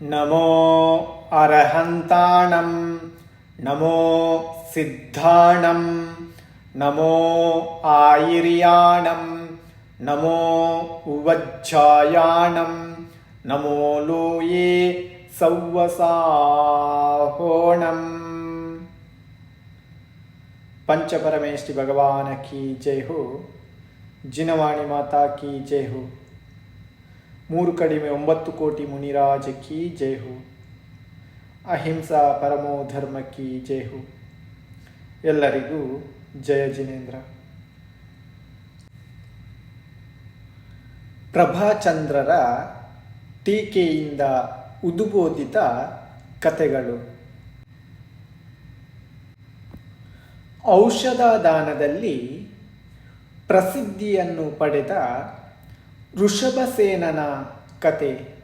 నమో అర్హంతాణం నమో సిద్ధాణం నమో ఆయిర్యాణం నమో ఉవజ్జాయాణం నమో లోయే సౌవసాహోణం పంచపరమేష్టి భగవాన్ key జై హో జినవాణి మాతా key హో. ಮೂರು ಕಡಿಮೆ ಒಂಬತ್ತು ಕೋಟಿ ಮುನಿರಾಜ ಕಿ ಜೈಹು ಅಹಿಂಸಾ ಪರಮೋ ಧರ್ಮ ಕಿ ಜೈಹು ಎಲ್ಲರಿಗೂ ಜಯ ಜಿನೇಂದ್ರ. ಪ್ರಭಾಚಂದ್ರರ ಟೀಕೆಯಿಂದ ಉದುಬೋದಿತ ಕಥೆಗಳು. ಔಷಧ ದಾನದಲ್ಲಿ ಪ್ರಸಿದ್ಧಿಯನ್ನು ಪಡೆದ ಋಷಭಸೇನನ ಕತೆ.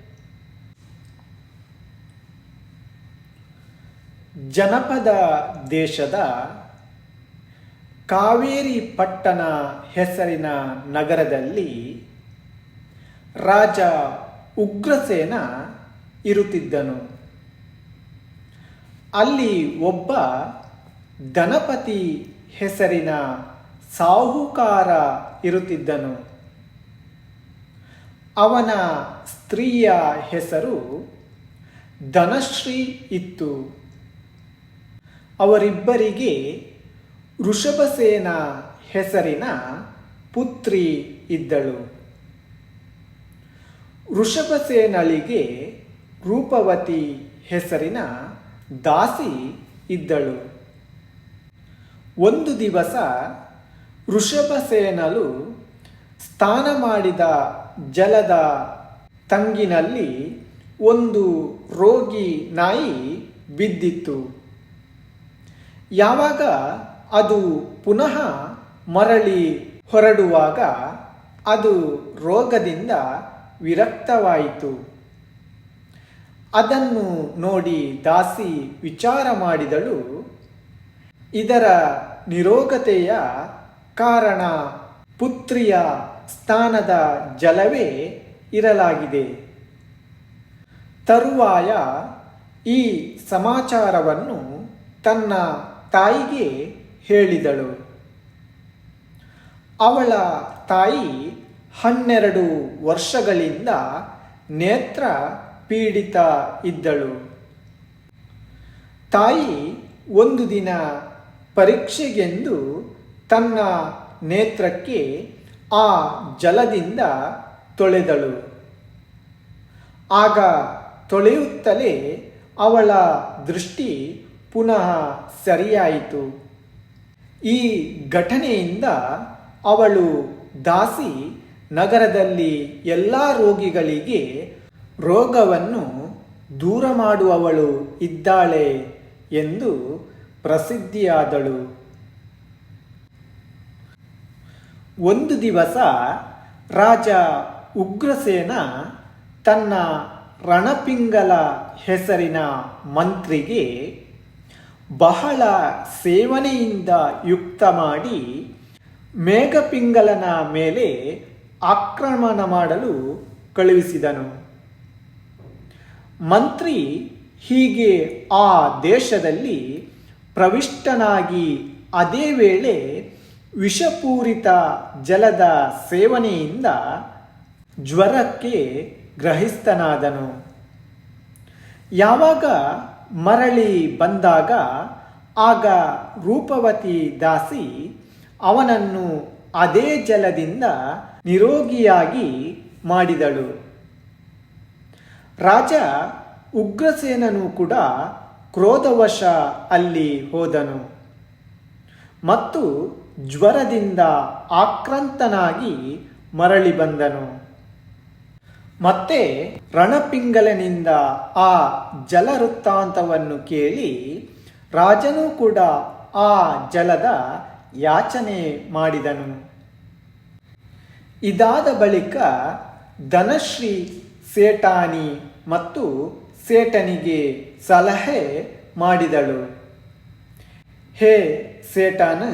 ಜನಪದ ದೇಶದ ಕಾವೇರಿ ಪಟ್ಟಣ ಹೆಸರಿನ ನಗರದಲ್ಲಿ ರಾಜ ಉಗ್ರಸೇನ ಇರುತ್ತಿದ್ದನು. ಅಲ್ಲಿ ಒಬ್ಬ ಗಣಪತಿ ಹೆಸರಿನ ಸಾಹುಕಾರ ಇರುತ್ತಿದ್ದನು. ಅವನ ಸ್ತ್ರೀಯ ಹೆಸರು ಧನಶ್ರೀ ಇತ್ತು. ಅವರಿಬ್ಬರಿಗೆ ಋಷಭಸೇನ ಹೆಸರಿನ ಪುತ್ರಿ ಇದ್ದಳು. ಋಷಭಸೇನಳಿಗೆ ರೂಪವತಿ ಹೆಸರಿನ ದಾಸಿ ಇದ್ದಳು. ಒಂದು ದಿವಸ ಋಷಭಸೇನಲು ಸ್ನಾನ ಮಾಡಿದ ಜಲದ ತಂಗಿನಲ್ಲಿ ಒಂದು ರೋಗಿ ನಾಯಿ ಬಿದ್ದಿತ್ತು. ಯಾವಾಗ ಅದು ಪುನಃ ಮರಳಿ ಹೊರಡುವಾಗ ಅದು ರೋಗದಿಂದ ವಿರಕ್ತವಾಯಿತು. ಅದನ್ನು ನೋಡಿ ದಾಸಿ ವಿಚಾರ ಮಾಡಿದಳು. ಇದರ ನಿರೋಗತೆಯ ಕಾರಣ ಪುತ್ರಿಯ ಸ್ಥಾನದ ಜಲವೇ ಇರಲಾಗಿದೆ. ತರುವಾಯ ಈ ಸಮಾಚಾರವನ್ನು ತನ್ನ ತಾಯಿಗೆ ಹೇಳಿದಳು. ಅವಳ ತಾಯಿ ಹನ್ನೆರಡು ವರ್ಷಗಳಿಂದ ನೇತ್ರ ಪೀಡಿತ ಇದ್ದಳು. ತಾಯಿ ಒಂದು ದಿನ ಪರೀಕ್ಷೆಗೆಂದು ತನ್ನ ನೇತ್ರಕ್ಕೆ ಆ ಜಲದಿಂದ ತೊಳೆದಳು. ಆಗ ತೊಳೆಯುತ್ತಲೇ ಅವಳ ದೃಷ್ಟಿ ಪುನಃ ಸರಿಯಾಯಿತು. ಈ ಘಟನೆಯಿಂದ ಅವಳು ದಾಸಿ ನಗರದಲ್ಲಿ ಎಲ್ಲ ರೋಗಿಗಳಿಗೆ ರೋಗವನ್ನು ದೂರ ಮಾಡುವವಳು ಇದ್ದಾಳೆ ಎಂದು ಪ್ರಸಿದ್ಧಿಯಾದಳು. ಒಂದು ದಿವಸ ರಾಜ ಉಗ್ರಸೇನ ತನ್ನ ರಣಪಿಂಗಲ ಹೆಸರಿನ ಮಂತ್ರಿಗೆ ಬಹಳ ಸೇವನೆಯಿಂದ ಯುಕ್ತ ಮಾಡಿ ಮೇಘಪಿಂಗಲನ ಮೇಲೆ ಆಕ್ರಮಣ ಮಾಡಲು ಕಳುಹಿಸಿದನು. ಮಂತ್ರಿ ಹೀಗೆ ಆ ದೇಶದಲ್ಲಿ ಪ್ರವಿಷ್ಟನಾಗಿ ಅದೇ ವೇಳೆ ವಿಷಪೂರಿತ ಜಲದ ಸೇವನೆಯಿಂದ ಜ್ವರಕ್ಕೆ ಗ್ರಹಿಸ್ತನಾದನು. ಯಾವಾಗ ಮರಳಿ ಬಂದಾಗ ಆಗ ರೂಪವತಿ ದಾಸಿ ಅವನನ್ನು ಅದೇ ಜಲದಿಂದ ನಿರೋಗಿಯಾಗಿ ಮಾಡಿದಳು. ರಾಜ ಉಗ್ರಸೇನನು ಕೂಡ ಕ್ರೋಧವಶ ಅಲ್ಲಿ ಹೋದನು. ಮತ್ತು ಜ್ವರದಿಂದ ಆಕ್ರಾಂತನಾಗಿ ಮರಳಿ ಬಂದನು. ಮತ್ತೆ ರಣಪಿಂಗಲನಿಂದ ಆ ಜಲವೃತ್ತಾಂತವನ್ನು ಕೇಳಿ ರಾಜನು ಕೂಡ ಆ ಜಲದ ಯಾಚನೆ ಮಾಡಿದನು. ಇದಾದ ಬಳಿಕ ಧನಶ್ರೀ ಸೇಟಾನಿ ಮತ್ತು ಸೇಟನಿಗೆ ಸಲಹೆ ಮಾಡಿದಳು. ಹೇ ಸೇಟನ್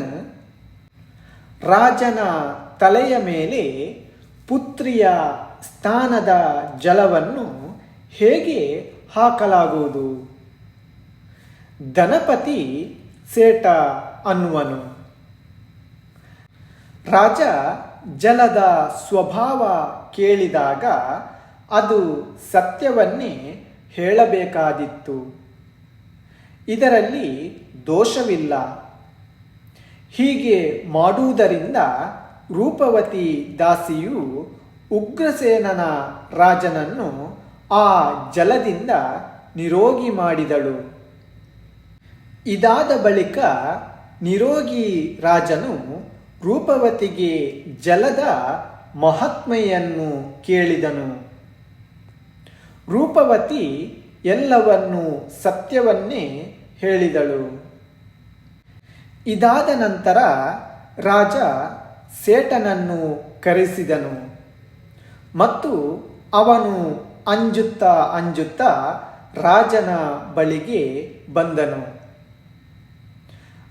ರಾಜನ ತಲೆಯ ಮೇಲೆ ಪುತ್ರಿಯ ಸ್ಥಾನದ ಜಲವನ್ನು ಹೇಗೆ ಹಾಕಲಾಗುವುದು? ಧನಪತಿ ಸೇಟ ಅನ್ನುವನು. ರಾಜ ಜಲದ ಸ್ವಭಾವ ಕೇಳಿದಾಗ ಅದು ಸತ್ಯವನ್ನೇ ಹೇಳಬೇಕಾದಿತ್ತು. ಇದರಲ್ಲಿ ದೋಷವಿಲ್ಲ. ಹೀಗೆ ಮಾಡುವುದರಿಂದ ರೂಪವತಿ ದಾಸಿಯು ಉಗ್ರಸೇನನ ರಾಜನನ್ನು ಆ ಜಲದಿಂದ ನಿರೋಗಿ ಮಾಡಿದಳು. ಇದಾದ ಬಳಿಕ ನಿರೋಗಿ ರಾಜನು ರೂಪವತಿಗೆ ಜಲದ ಮಹಾತ್ಮೆಯನ್ನು ಕೇಳಿದನು. ರೂಪವತಿ ಎಲ್ಲವನ್ನು ಸತ್ಯವನ್ನೇ ಹೇಳಿದಳು. ಇದಾದ ನಂತರ ರಾಜ ಸೇಟನನ್ನು ಕರೆಸಿದನು. ಮತ್ತು ಅವನು ಅಂಜುತ್ತಾ ಅಂಜುತ್ತಾ ರಾಜನ ಬಳಿಗೆ ಬಂದನು.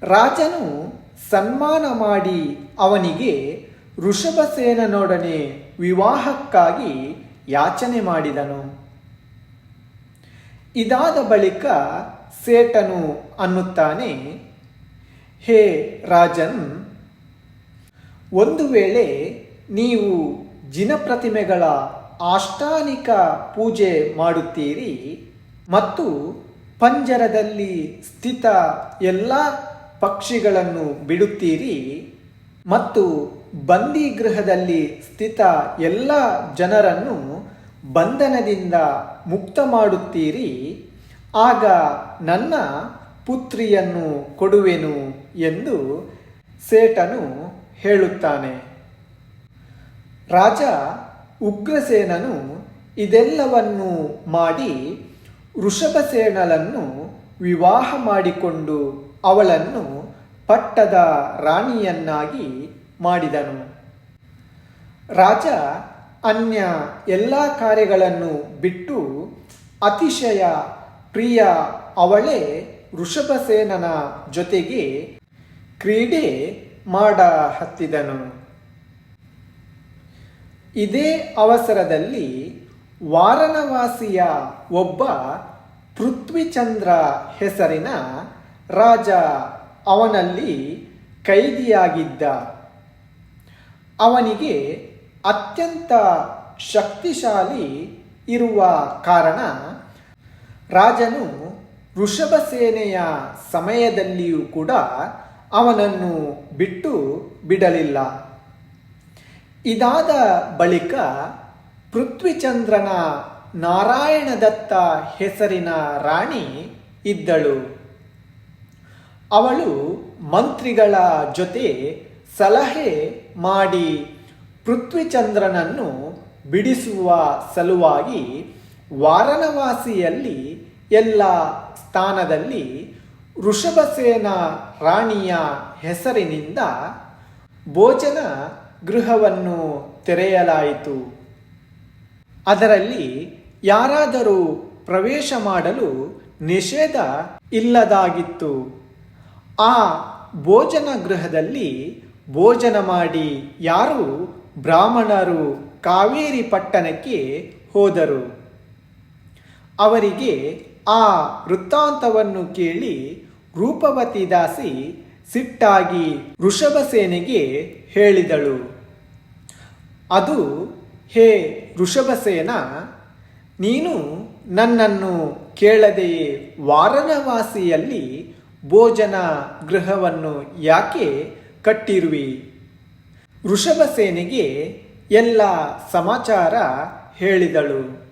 ರಾಜನು ಸನ್ಮಾನ ಮಾಡಿ ಅವನಿಗೆ ಋಷಭಸೇನನೊಡನೆ ವಿವಾಹಕ್ಕಾಗಿ ಯಾಚನೆ ಮಾಡಿದನು. ಇದಾದ ಬಳಿಕ ಸೇಟನು ಅನ್ನುತ್ತಾನೆ ಹೇ ರಾಜನ್, ಒಂದು ವೇಳೆ ನೀವು ಜಿನಪ್ರತಿಮೆಗಳ ಆಷ್ಟಾನಿಕ ಪೂಜೆ ಮಾಡುತ್ತೀರಿ ಮತ್ತು ಪಂಜರದಲ್ಲಿ ಸ್ಥಿತ ಎಲ್ಲ ಪಕ್ಷಿಗಳನ್ನು ಬಿಡುತ್ತೀರಿ ಮತ್ತು ಬಂದಿಗೃಹದಲ್ಲಿ ಸ್ಥಿತ ಎಲ್ಲ ಜನರನ್ನು ಬಂಧನದಿಂದ ಮುಕ್ತ ಮಾಡುತ್ತೀರಿ, ಆಗ ನನ್ನ ಪುತ್ರಿಯನ್ನು ಕೊಡುವೆನು. ಎಂದು ಸೇಟನು ಹೇಳುತ್ತಾನೆ. ರಾಜ ಉಗ್ರಸೇನನು ಇದೆಲ್ಲವನ್ನು ಮಾಡಿ ಋಷಭಸೇನಲನ್ನು ವಿವಾಹ ಮಾಡಿಕೊಂಡು ಅವಳನ್ನು ಪಟ್ಟದ ರಾಣಿಯನ್ನಾಗಿ ಮಾಡಿದನು. ರಾಜ ಅನ್ಯ ಎಲ್ಲ ಕಾರ್ಯಗಳನ್ನು ಬಿಟ್ಟು ಅತಿಶಯ ಪ್ರಿಯ ಅವಳೇ ವೃಷಭಸೇನನ ಜೊತೆಗೆ ಕ್ರೀಡೆ ಮಾಡ ಹತ್ತಿದನು ಇದೇ ಅವಸರದಲ್ಲಿ ವಾರಣವಾಸಿಯ ಒಬ್ಬ ಪೃಥ್ವಿಚಂದ್ರ ಹೆಸರಿನ ರಾಜ ಅವನಲ್ಲಿ ಕೈದಿಯಾಗಿದ್ದ. ಅವನಿಗೆ ಅತ್ಯಂತ ಶಕ್ತಿಶಾಲಿ ಇರುವ ಕಾರಣ ರಾಜನು ವೃಷಭಸೇನೆಯ ಸಮಯದಲ್ಲಿಯೂ ಕೂಡ ಅವನನ್ನು ಬಿಟ್ಟು ಬಿಡಲಿಲ್ಲ. ಇದಾದ ಬಳಿಕ ಪೃಥ್ವಿಚಂದ್ರನ ನಾರಾಯಣದತ್ತ ಹೆಸರಿನ ರಾಣಿ ಇದ್ದಳು. ಅವಳು ಮಂತ್ರಿಗಳ ಜೊತೆ ಸಲಹೆ ಮಾಡಿ ಪೃಥ್ವಿಚಂದ್ರನನ್ನು ಬಿಡಿಸುವ ಸಲುವಾಗಿ ವಾರಣವಾಸಿಯಲ್ಲಿ ಎಲ್ಲ ಸ್ಥಾನದಲ್ಲಿ ವೃಷಭಸೇನ ರಾಣಿಯ ಹೆಸರಿನಿಂದ ಭೋಜನ ಗೃಹವನ್ನು ತೆರೆಯಲಾಯಿತು. ಅದರಲ್ಲಿ ಯಾರಾದರೂ ಪ್ರವೇಶ ಮಾಡಲು ನಿಷೇಧ ಇಲ್ಲದಾಗಿತ್ತು. ಆ ಭೋಜನ ಗೃಹದಲ್ಲಿ ಭೋಜನ ಮಾಡಿ ಯಾರು ಬ್ರಾಹ್ಮಣರು ಕಾವೇರಿ ಪಟ್ಟಣಕ್ಕೆ ಹೋದರು. ಅವರಿಗೆ ಆ ವೃತ್ತಾಂತವನ್ನು ಕೇಳಿ ರೂಪವತಿ ದಾಸಿ ಸಿಟ್ಟಾಗಿ ವೃಷಭಸೇನೆಗೆ ಹೇಳಿದಳು. ಅದು, ಹೇ ಋಷಭಸೇನ ನೀನು ನನ್ನನ್ನು ಕೇಳದೆಯೇ ವಾರಣವಾಸಿಯಲ್ಲಿ ಭೋಜನ ಗೃಹವನ್ನು ಯಾಕೆ ಕಟ್ಟಿರುವಿ? ವೃಷಭಸೇನೆಗೆ ಎಲ್ಲ ಸಮಾಚಾರ ಹೇಳಿದಳು.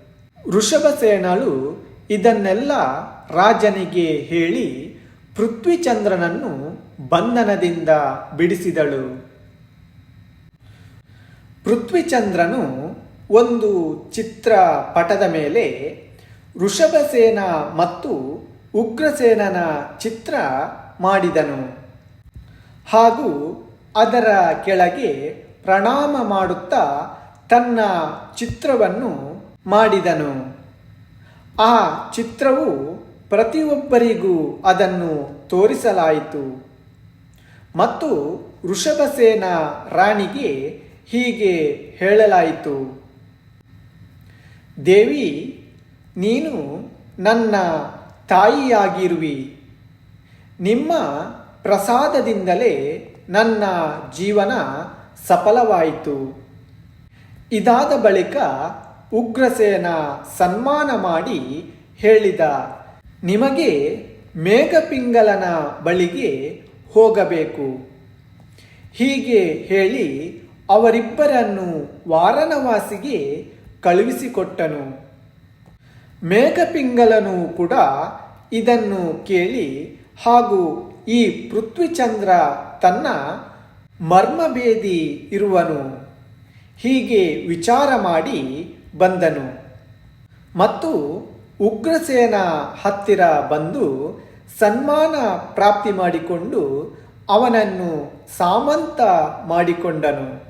ಋಷಭಸೇನಳು ಇದನ್ನೆಲ್ಲ ರಾಜನಿಗೆ ಹೇಳಿ ಪೃಥ್ವಿಚಂದ್ರನನ್ನು ಬಂಧನದಿಂದ ಬಿಡಿಸಿದಳು. ಪೃಥ್ವಿಚಂದ್ರನು ಒಂದು ಚಿತ್ರ ಪಟದ ಮೇಲೆ ಋಷಭಸೇನ ಮತ್ತು ಉಗ್ರಸೇನನ ಚಿತ್ರ ಮಾಡಿದನು ಹಾಗೂ ಅದರ ಕೆಳಗೆ ಪ್ರಣಾಮ ಮಾಡುತ್ತಾ ತನ್ನ ಚಿತ್ರವನ್ನು ಮಾಡಿದನು. ಆ ಚಿತ್ರವು ಪ್ರತಿಯೊಬ್ಬರಿಗೂ ಅದನ್ನು ತೋರಿಸಲಾಯಿತು. ಮತ್ತು ವೃಷಭಸೇನ ರಾಣಿಗೆ ಹೀಗೆ ಹೇಳಲಾಯಿತು. ದೇವಿ, ನೀನು ನನ್ನ ತಾಯಿಯಾಗಿರುವಿ. ನಿಮ್ಮ ಪ್ರಸಾದದಿಂದಲೇ ನನ್ನ ಜೀವನ ಸಫಲವಾಯಿತು. ಇದಾದ ಬಳಿಕ ಉಗ್ರಸೇನ ಸನ್ಮಾನ ಮಾಡಿ ಹೇಳಿದ ನಿಮಗೆ ಮೇಘಪಿಂಗಲನ ಬಳಿಗೆ ಹೋಗಬೇಕು. ಹೀಗೆ ಹೇಳಿ ಅವರಿಬ್ಬರನ್ನು ವಾರಣವಾಸಿಗೆ ಕಳುಹಿಸಿಕೊಟ್ಟನು. ಮೇಘಪಿಂಗಲನು ಕೂಡ ಇದನ್ನು ಕೇಳಿ ಹಾಗೂ ಈ ಪೃಥ್ವಿಚಂದ್ರ ತನ್ನ ಮರ್ಮಭೇದಿ ಇರುವನು. ಹೀಗೆ ವಿಚಾರ ಮಾಡಿ ಬಂದನು. ಮತ್ತು ಉಗ್ರಸೇನ ಹತ್ತಿರ ಬಂದು ಸನ್ಮಾನ ಪ್ರಾಪ್ತಿ ಮಾಡಿಕೊಂಡು ಅವನನ್ನು ಸಾಮಂತ ಮಾಡಿಕೊಂಡನು.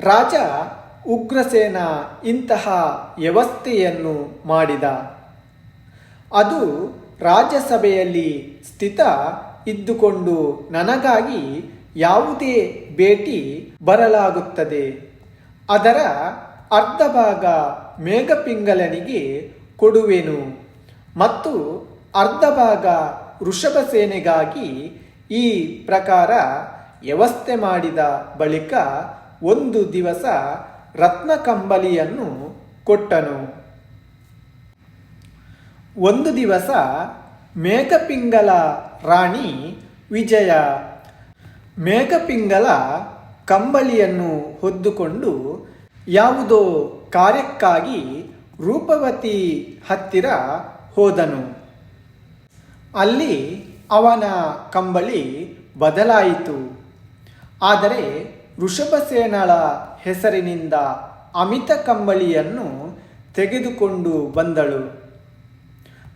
ರಾಜ ಉಗ್ರಸೇನ ಇಂತಹ ವ್ಯವಸ್ಥೆಯನ್ನು ಮಾಡಿದ. ಅದು ರಾಜ್ಯಸಭೆಯಲ್ಲಿ ಸ್ಥಿತ ಇದ್ದುಕೊಂಡು ನನಗಾಗಿ ಯಾವುದೇ ಭೇಟಿ ಬರಲಾಗುತ್ತದೆ. ಅದರ ಅರ್ಧ ಭಾಗ ಮೇಘಪಿಂಗಲನಿಗೆ ಕೊಡುವೆನು. ಮತ್ತು ಅರ್ಧ ಭಾಗ ವೃಷಭ ಸೇನೆಗಾಗಿ ಈ ಪ್ರಕಾರ ವ್ಯವಸ್ಥೆ ಮಾಡಿದ ಬಳಿಕ ಒಂದು ದಿವಸ ರತ್ನ ಕಂಬಲಿಯನ್ನು ಕೊಟ್ಟನು. ಒಂದು ದಿವಸ ಮೇಘಪಿಂಗಲ ರಾಣಿ ವಿಜಯ ಮೇಘಪಿಂಗಲ ಕಂಬಳಿಯನ್ನು ಹೊದ್ದುಕೊಂಡು ಯಾವುದೋ ಕಾರ್ಯಕ್ಕಾಗಿ ರೂಪವತಿ ಹತ್ತಿರ ಹೋದನು. ಅಲ್ಲಿ ಅವನ ಕಂಬಳಿ ಬದಲಾಯಿತು. ಆದರೆ ವೃಷಭಸೇನಳ ಹೆಸರಿನಿಂದ ಅಮಿತ ಕಂಬಳಿಯನ್ನು ತೆಗೆದುಕೊಂಡು ಬಂದಳು.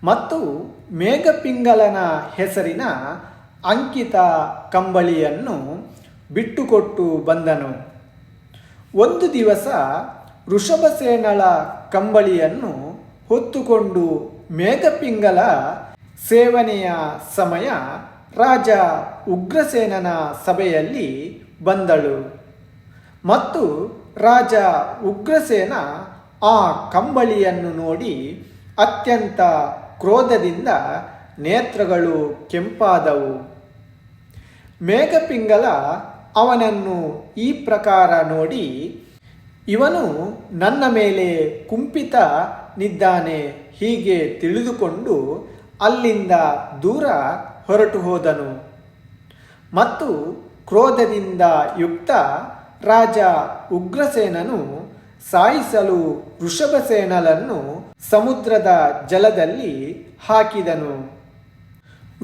ಮತ್ತು ಮೇಘಪಿಂಗಲನ ಹೆಸರಿನ ಅಂಕಿತ ಕಂಬಳಿಯನ್ನು ಬಿಟ್ಟುಕೊಟ್ಟು ಬಂದನು. ಒಂದು ದಿವಸ ವೃಷಭಸೇನಳ ಕಂಬಳಿಯನ್ನು ಹೊತ್ತುಕೊಂಡು ಮೇಘಪಿಂಗಲ ಸೇವನೆಯ ಸಮಯ ರಾಜ ಉಗ್ರಸೇನನ ಸಭೆಯಲ್ಲಿ ಬಂದಳು. ಮತ್ತು ರಾಜ ಉಗ್ರಸೇನ ಆ ಕಂಬಳಿಯನ್ನು ನೋಡಿ ಅತ್ಯಂತ ಕ್ರೋಧದಿಂದ ನೇತ್ರಗಳು ಕೆಂಪಾದವು. ಮೇಘಪಿಂಗಲ ಅವನನ್ನು ಈ ಪ್ರಕಾರ ನೋಡಿ ಇವನು ನನ್ನ ಮೇಲೆ ಕುಂಪಿತ ನಿದ್ದಾನೆ, ಹೀಗೆ ತಿಳಿದುಕೊಂಡು ಅಲ್ಲಿಂದ ದೂರ ಹೊರಟು ಹೋದನು. ಮತ್ತು ಕ್ರೋಧದಿಂದ ಯುಕ್ತ ರಾಜ ಉಗ್ರಸೇನನು ಸಾಯಿಸಲು ವೃಷಭಸೇನಲನ್ನು ಸಮುದ್ರದ ಜಲದಲ್ಲಿ ಹಾಕಿದನು.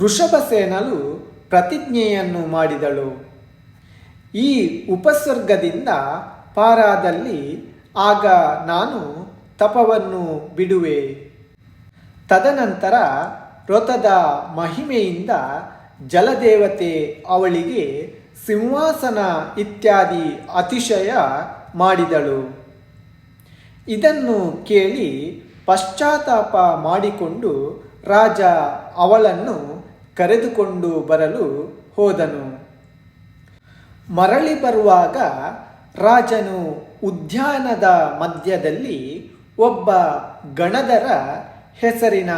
ವೃಷಭಸೇನಲು ಪ್ರತಿಜ್ಞೆಯನ್ನು ಮಾಡಿದಳು. ಈ ಉಪಸರ್ಗದಿಂದ ಪಾರಾದಲ್ಲಿ, ಆಗ ನಾನು ತಪವನ್ನು ಬಿಡುವೆ. ತದನಂತರ ವ್ರತದ ಮಹಿಮೆಯಿಂದ ಜಲದೇವತೆ ಅವಳಿಗೆ ಸಿಂಹಾಸನ ಇತ್ಯಾದಿ ಅತಿಶಯ ಮಾಡಿದಳು. ಇದನ್ನು ಕೇಳಿ ಪಶ್ಚಾತ್ತಾಪ ಮಾಡಿಕೊಂಡು ರಾಜ ಅವಳನ್ನು ಕರೆದುಕೊಂಡು ಬರಲು ಹೋದನು. ಮರಳಿ ಬರುವಾಗ ರಾಜನು ಉದ್ಯಾನದ ಮಧ್ಯದಲ್ಲಿ ಒಬ್ಬ ಗಣದರ ಹೆಸರಿನ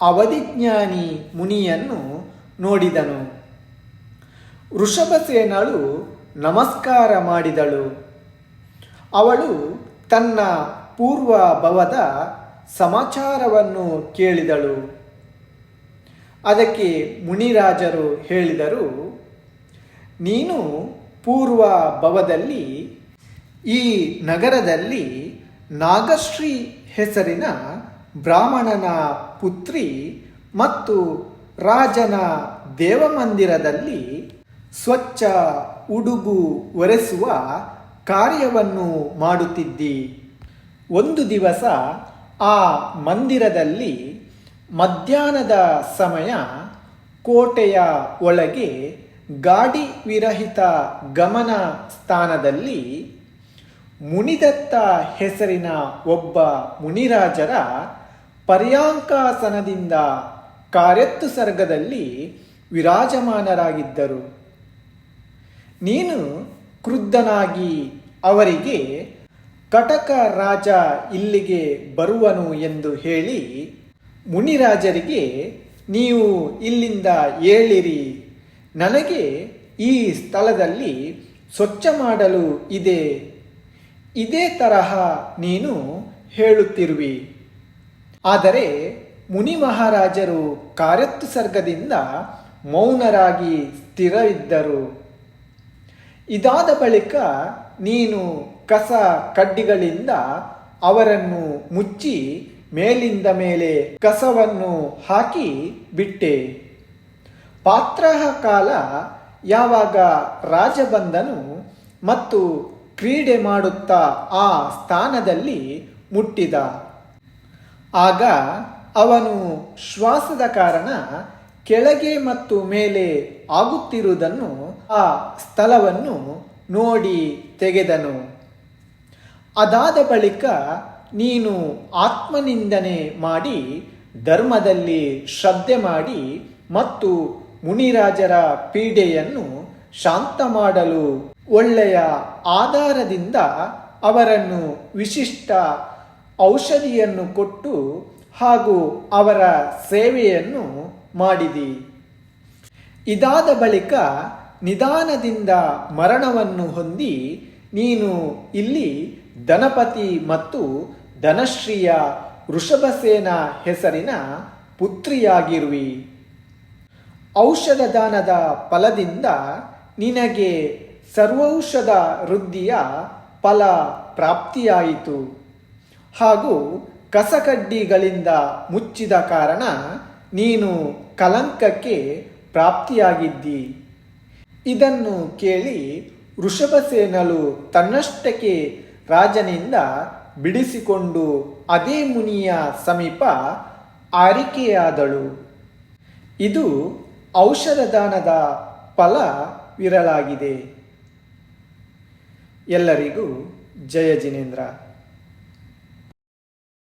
ಅವಧಿಜ್ಞಾನಿ ಮುನಿಯನ್ನು ನೋಡಿದನು. ವೃಷಭಸೇನಳು ನಮಸ್ಕಾರ ಮಾಡಿದಳು. ಅವಳು ತನ್ನ ಪೂರ್ವ ಭವದ ಸಮಾಚಾರವನ್ನು ಕೇಳಿದಳು. ಅದಕ್ಕೆ ಮುನಿರಾಜರು ಹೇಳಿದರು, ನೀನು ಪೂರ್ವ ಭವದಲ್ಲಿ ಈ ನಗರದಲ್ಲಿ ನಾಗಶ್ರೀ ಹೆಸರಿನ ಬ್ರಾಹ್ಮಣನ ಪುತ್ರಿ ಮತ್ತು ರಾಜನ ದೇವಮಂದಿರದಲ್ಲಿ ಸ್ವಚ್ಛ ಉಡುಗು ಒರೆಸುವ ಕಾರ್ಯವನ್ನು ಮಾಡುತ್ತಿದ್ದಿ. ಒಂದು ದಿವಸ ಆ ಮಂದಿರದಲ್ಲಿ ಮಧ್ಯಾಹ್ನದ ಸಮಯ ಕೋಟೆಯ ಒಳಗೆ ಗಾಡಿ ವಿರಹಿತ ಗಮನ ಸ್ಥಾನದಲ್ಲಿ ಮುನಿದತ್ತ ಹೆಸರಿನ ಒಬ್ಬ ಮುನಿರಾಜರ ಪರ್ಯಾಂಕಾಸನದಿಂದ ಕಾರ್ಯತ್ತು ಸರ್ಗದಲ್ಲಿ ವಿರಾಜಮಾನರಾಗಿದ್ದರು. ನೀನು ಕ್ರುದ್ಧನಾಗಿ ಅವರಿಗೆ, ಕಟಕ ರಾಜ ಇಲ್ಲಿಗೆ ಬರುವನು ಎಂದು ಹೇಳಿ ಮುನಿರಾಜರಿಗೆ, ನೀವು ಇಲ್ಲಿಂದ ಏಳಿರಿ. ನನಗೆ ಈ ಸ್ಥಳದಲ್ಲಿ ಸ್ವಚ್ಛ ಮಾಡಲು ಇದೆ. ಇದೇ ತರಹ ನೀನು ಹೇಳುತ್ತಿರುವಿ. ಆದರೆ ಮುನಿ ಮಹಾರಾಜರು ಕಾರ್ಯತ್ತುಸರ್ಗದಿಂದ ಮೌನರಾಗಿ ಸ್ಥಿರವಿದ್ದರು. ಇದಾದ ಬಳಿಕ ನೀನು ಕಸ ಕಡ್ಡಿಗಳಿಂದ ಅವರನ್ನು ಮುಚ್ಚಿ ಮೇಲಿಂದ ಮೇಲೆ ಕಸವನ್ನು ಹಾಕಿ ಬಿಟ್ಟೆ. ಪಾತ್ರಹ ಕಾಲ ಯಾವಾಗ ರಾಜ ಬಂದನು ಮತ್ತು ಕ್ರೀಡೆ ಮಾಡುತ್ತಾ ಆ ಸ್ಥಾನದಲ್ಲಿ ಮುಟ್ಟಿದ. ಆಗ ಅವನು ಶ್ವಾಸದ ಕಾರಣ ಕೆಳಗೆ ಮತ್ತು ಮೇಲೆ ಆಗುತ್ತಿರುವುದನ್ನು ಆ ಸ್ಥಳವನ್ನು ನೋಡಿ ತೆಗೆದನು. ಅದಾದ ಬಳಿಕ ನೀನು ಆತ್ಮನಿಂದನೆ ಮಾಡಿ ಧರ್ಮದಲ್ಲಿ ಶ್ರದ್ಧೆ ಮಾಡಿ ಮತ್ತು ಮುನಿರಾಜರ ಪೀಡೆಯನ್ನು ಶಾಂತ ಮಾಡಲು ಒಳ್ಳೆಯ ಆಧಾರದಿಂದ ಅವರನ್ನು ವಿಶಿಷ್ಟ ಔಷಧಿಯನ್ನು ಕೊಟ್ಟು ಹಾಗೂ ಅವರ ಸೇವೆಯನ್ನು ಮಾಡಿದಿ. ಇದಾದ ಬಳಿಕ ನಿಧಾನದಿಂದ ಮರಣವನ್ನು ಹೊಂದಿ ನೀನು ಇಲ್ಲಿ ಧನಪತಿ ಮತ್ತು ಧನಶ್ರೀಯ ವೃಷಭಸೇನ ಹೆಸರಿನ ಪುತ್ರಿಯಾಗಿರುವಿ. ಔಷಧ ದಾನದ ಫಲದಿಂದ ನಿನಗೆ ಸರ್ವೌಷಧ ವೃದ್ಧಿಯ ಫಲ ಪ್ರಾಪ್ತಿಯಾಯಿತು. ಹಾಗೂ ಕಸಕಡ್ಡಿಗಳಿಂದ ಮುಚ್ಚಿದ ಕಾರಣ ನೀನು ಕಲಂಕಕ್ಕೆ ಪ್ರಾಪ್ತಿಯಾಗಿದ್ದಿ. ಇದನ್ನು ಕೇಳಿ ವೃಷಭಸೇನಲು ತನ್ನಷ್ಟಕ್ಕೆ ರಾಜನಿಂದ ಬಿಡಿಸಿಕೊಂಡು ಅದೇ ಮುನಿಯ ಸಮೀಪ ಆರಿಕೆಯಾದಳು. ಇದು ಔಷಧದಾನದ ಫಲ ಫಲವಿರಲಾಗಿದೆ. ಎಲ್ಲರಿಗೂ ಜಯ ಜಿನೇಂದ್ರ.